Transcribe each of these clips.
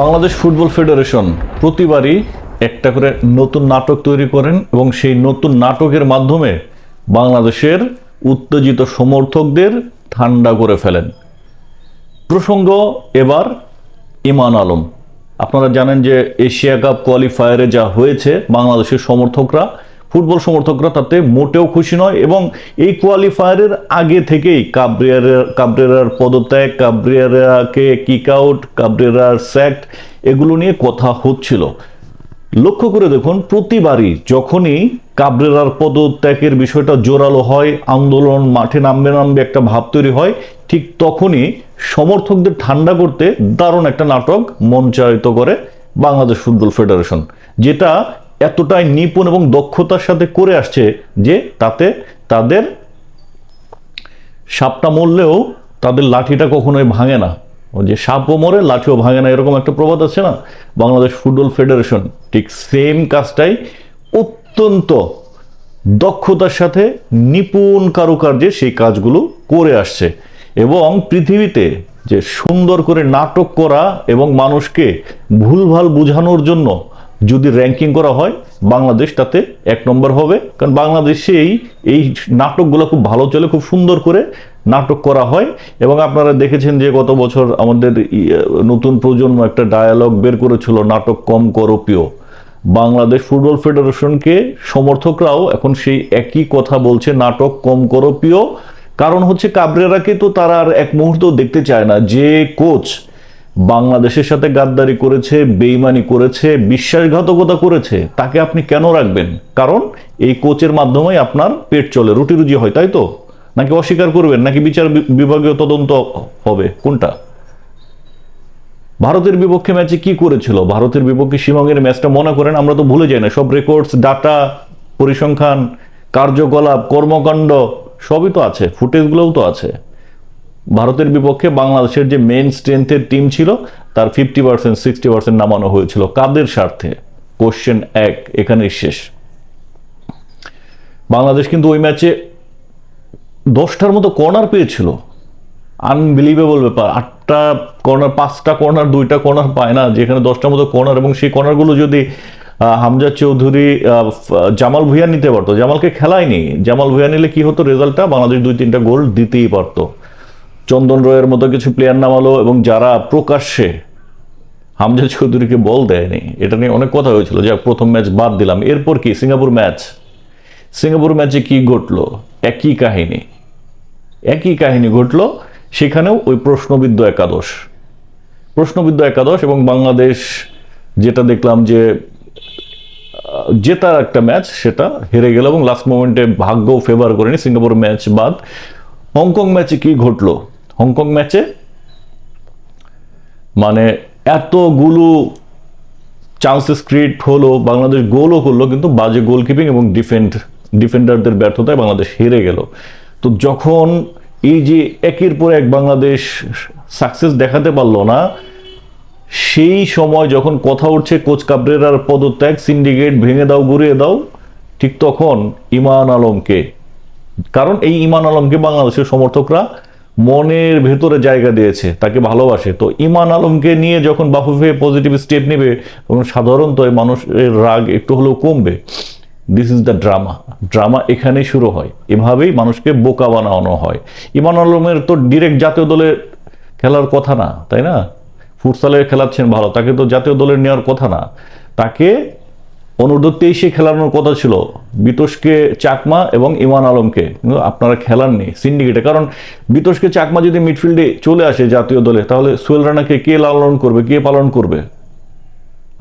Bangladesh football federation প্রতিবারই একটা করে নতুন নাটক তৈরি করেন এবং সেই নতুন নাটকের মাধ্যমে বাংলাদেশের উত্তেজিত সমর্থকদের ঠান্ডা করে ফেলেন। প্রসঙ্গ এবার ইমান আলম। আপনারা জানেন যে এশিয়া কাপ কোয়ালিফায়ারে যা হয়েছে বাংলাদেশের সমর্থকরা ফুটবল সমর্থকরা তাতে মোটেও খুশি নয় এবং এই কোয়ালিফায়ারের আগে থেকেই কাবরিয়ার কাবরেরার পদত্যাগ কাবরিয়ারাকে কিক আউট কাবরেরার স্যাক্ট এগুলো নিয়ে কথা হচ্ছিল। লক্ষ্য করে দেখুন, প্রতিবারই যখনই কাবরেরার পদত্যাগের বিষয়টা জোরালো হয়, আন্দোলন মাঠে নামবে নামবে একটা ভাব তৈরি হয়, ঠিক তখনই সমর্থকদের ঠান্ডা করতে দারুণ একটা নাটক মঞ্চায়িত করে বাংলাদেশ ফুটবল ফেডারেশন, যেটা এতটাই নিপুণ এবং দক্ষতার সাথে করে আসছে যে তাতে তাদের সাপটা মরলেও তাদের লাঠিটা কখনোই ভাঙে না। যে সাপও মরে, লাঠিও ভাঙে না, এরকম একটা প্রবাদ আছে না? বাংলাদেশ ফুটবল ফেডারেশন ঠিক সেম কাজটাই অত্যন্ত দক্ষতার সাথে নিপুণ কারুকার্যে সেই কাজগুলো করে আসছে। এবং পৃথিবীতে যে সুন্দর করে নাটক করা এবং মানুষকে ভুলভাল বোঝানোর জন্য যদি র্যাঙ্কিং করা হয়, বাংলাদেশ তাতে এক নম্বর হবে। কারণ বাংলাদেশেই এই নাটকগুলো খুব ভালো চলে, খুব সুন্দর করে নাটক করা হয়। এবং আপনারা দেখেছেন যে গত বছর আমাদের নতুন প্রজন্ম একটা ডায়ালগ বের করেছিল, নাটক কম করপীয় বাংলাদেশ ফুটবল ফেডারেশনকে সমর্থকরাও এখন সেই একই কথা বলছে, নাটক কম করপীয় কারণ হচ্ছে কাবরেরাকে তো তারা আর এক মুহূর্ত দেখতে চায় না, যে কোচ বাংলাদেশের সাথে গাদ্দারি করেছে, বেইমানি করেছে, বিশ্বাসঘাতকতা করেছে, তাকে আপনি কেন রাখবেন? কারণ এই কোচের মাধ্যমেই আপনার পেট চলে, রুটি রুজি হয়, তাই তো? নাকি অস্বীকার করবেন? নাকি বিচার বিভাগীয় তদন্ত হবে? কোনটা? ভারতের বিপক্ষে ম্যাচে কি করেছিল? ভারতের বিপক্ষে শিলংয়ের ম্যাচটা মনে করেন, আমরা তো ভুলে যাই না। সব রেকর্ডস ডাটা পরিসংখ্যান, কার্যকলাপ, কর্মকাণ্ড, সবই তো আছে ফুটেজগুলোও তো আছে। ভারতের বিপক্ষে বাংলাদেশের যে মেন স্ট্রেংথের টিম ছিল, তার ফিফটি পার্সেন্ট সিক্সটি পার্সেন্ট নামানো হয়েছিল। কাদের স্বার্থে? কোশ্চেন এক, এখানেই শেষ। বাংলাদেশ কিন্তু ওই ম্যাচে দশটার মতো কর্নার পেয়েছিল। আনবিলিভেবল ব্যাপার। আটটা কর্নার পাঁচটা কর্নার দুইটা কর্নার পায় না, যেখানে দশটার মতো কর্নার এবং সেই কর্নারগুলো যদি হামজা চৌধুরী জামাল ভুইয়া নিতে পারতো। জামালকে খেলায়নি। জামাল ভুইয়া নিলে কি হতো রেজাল্টটা বাংলাদেশ দুই তিনটা গোল দিতেই পারতো। চন্দন রয়ের মতো কিছু প্লেয়ার নামালো এবং যারা প্রকাশ্যে হামজা চৌধুরীকে বল দেয়নি, এটা নিয়ে অনেক কথা হয়েছিল। যে প্রথম ম্যাচ বাদ দিলাম। এরপর কি? সিঙ্গাপুর ম্যাচ সিঙ্গাপুর ম্যাচে কি ঘটলো? একই কাহিনী। একই কাহিনী ঘটলো, সেখানেও ওই প্রশ্নবিদ্ধ একাদশ। প্রশ্নবিদ্ধ একাদশ এবং বাংলাদেশ যেটা দেখলাম যে, জেতার একটা ম্যাচ সেটা হেরে গেল এবং লাস্ট মোমেন্টে ভাগ্য ফেভার করেনি। সিঙ্গাপুর ম্যাচ বাদ। হংকং ম্যাচে কি ঘটলো? হংকং ম্যাচে? মানে এতগুলো চান্সেস ক্রিয়েট হলো, বাংলাদেশ গোলও করল, কিন্তু বাজে গোলকিপিং এবং ডিফেন্ড ডিফেন্ডারদের ব্যর্থতায় বাংলাদেশ হেরে গেল। তো যখন এই যে একের পর এক বাংলাদেশ সাকসেস দেখাতে পারল না, সেই সময় যখন কথা উঠছে কোচ কাবরেরার পদত্যাগ সিন্ডিকেট ভেঙে দাও ঘুরিয়ে দাও, ঠিক তখন ইমান আলমকে, কারণ এই ইমান আলমকে বাংলাদেশের সমর্থকরা মনের ভেতরে জায়গা দিয়েছে, তাকে ভালোবাসে। তো ইমান আলমকে নিয়ে যখন বাফুফে পজিটিভ স্টেপ নেবে, তখন সাধারণত মানুষের রাগ একটু হলেও কমবে। This is the drama drama এখানেই শুরু হয়। এভাবেই মানুষকে বোকা বানানো হয়। ইমান আলমের তো ডিরেক্ট জাতীয় দলে খেলার কথা না, তাই না? ফুটসালে খেলাচ্ছেন ভালো, তাকে তো জাতীয় দলের নেওয়ার কথা না। তাকে অনূর্ধ্ব তেইশে খেলানোর কথা ছিল। বিতোষকে চাকমা এবং ইমান আলমকে। কিন্তু আপনারা খেলাননি সিন্ডিকেটে কারণ বিতোষকে চাকমা যদি মিডফিল্ডে চলে আসে জাতীয় দলে, তাহলে সোহেল রানাকে কে লালন করবে, কে পালন করবে?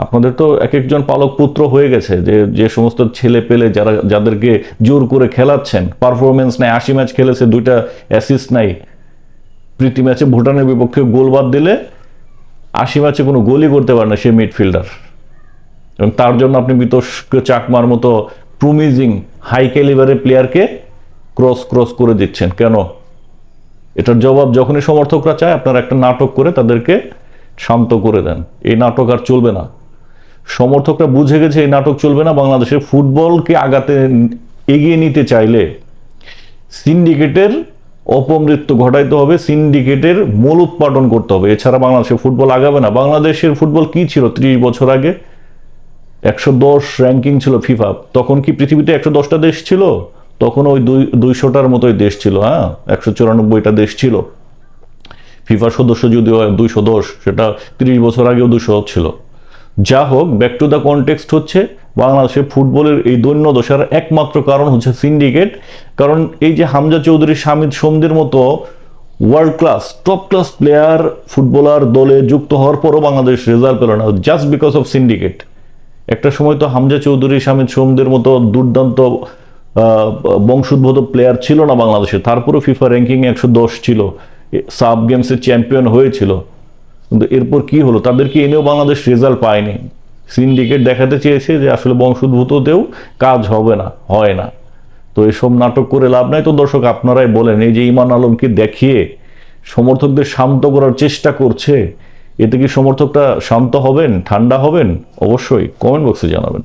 আপনাদের তো এক একজন পালক পুত্র হয়ে গেছে, যে যে সমস্ত ছেলে পেলে যারা, যাদেরকে জোর করে খেলাচ্ছেন পারফরমেন্স নাই আশি ম্যাচ খেলেছে, দুইটা অ্যাসিস্ট নাই প্রীতি ম্যাচে ভুটানের বিপক্ষে গোল বাদ দিলে আশি ম্যাচে কোনো গোলই করতে পারে না সে মিডফিল্ডার এবং তার জন্য আপনি বিতোষকে চাকমার মতো প্রমিজিং হাই ক্যালিবারের প্লেয়ারকে ক্রস ক্রস করে দিচ্ছেন। কেন? এটার জবাব যখনই সমর্থকরা চায়, আপনারা একটা নাটক করে তাদেরকে শান্ত করে দেন। এই নাটক আর চলবে না। সমর্থকরা বুঝে গেছে এই নাটক চলবে না। বাংলাদেশের ফুটবলকে আগাতে এগিয়ে নিতে চাইলে সিন্ডিকেটের অপমৃত্যু ঘটাইতে হবে, সিন্ডিকেটের মূল উৎপাদন করতে হবে। এছাড়া বাংলাদেশের ফুটবল আগাবে না। বাংলাদেশের ফুটবল কি ছিল ত্রিশ বছর আগে? একশো দশ র্যাঙ্কিং ছিল ফিফা তখন কি পৃথিবীতে একশো দশটা দেশ ছিল? তখন ওই দুই, দুইশোটার মতোই দেশ ছিল হ্যাঁ? একশো চুরানব্বইটা দেশ ছিল। ফিফা সদস্য যদিও দুইশো দশ, সেটা তিরিশ বছর আগেও দুশো ছিল। যা হোক ব্যাক টু দ্য কনটেক্সট হচ্ছে বাংলাদেশে ফুটবলের এই দৈন্য দশার একমাত্র কারণ হচ্ছে সিন্ডিকেট কারণ এই যে হামজা চৌধুরী শামিদ সোমদের মতো world class top class player footballer দলে যুক্ত হওয়ার পরও বাংলাদেশ রেজাল্ট পেল না জাস্ট বিকজ অফ সিন্ডিকেট একটা সময় তো হামজা চৌধুরী শামিদ সোমদের মতো দুর্দান্ত বংশোদ্ভূত প্লেয়ার ছিল না বাংলাদেশে। তারপরে ফিফা র্যাঙ্কিং একশো দশ ছিল। সাব গেমসের চ্যাম্পিয়ন হয়েছিল। কিন্তু এরপর কি হলো? তাদেরকে এনেও বাংলাদেশ রেজাল্ট পায়নি? সিন্ডিকেট দেখাতে চেয়েছে যে আসলে বংশোদ্ভূততেও কাজ হবে না, হয় না। তো এসব নাটক করে লাভ নাই তো দর্শক, আপনারাই বলেন, এই যে ইমান আলমকে দেখিয়ে সমর্থকদের শান্ত করার চেষ্টা করছে এতে কি সমর্থকটা শান্ত হবেন ঠান্ডা হবেন? অবশ্যই কমেন্ট বক্সে জানাবেন।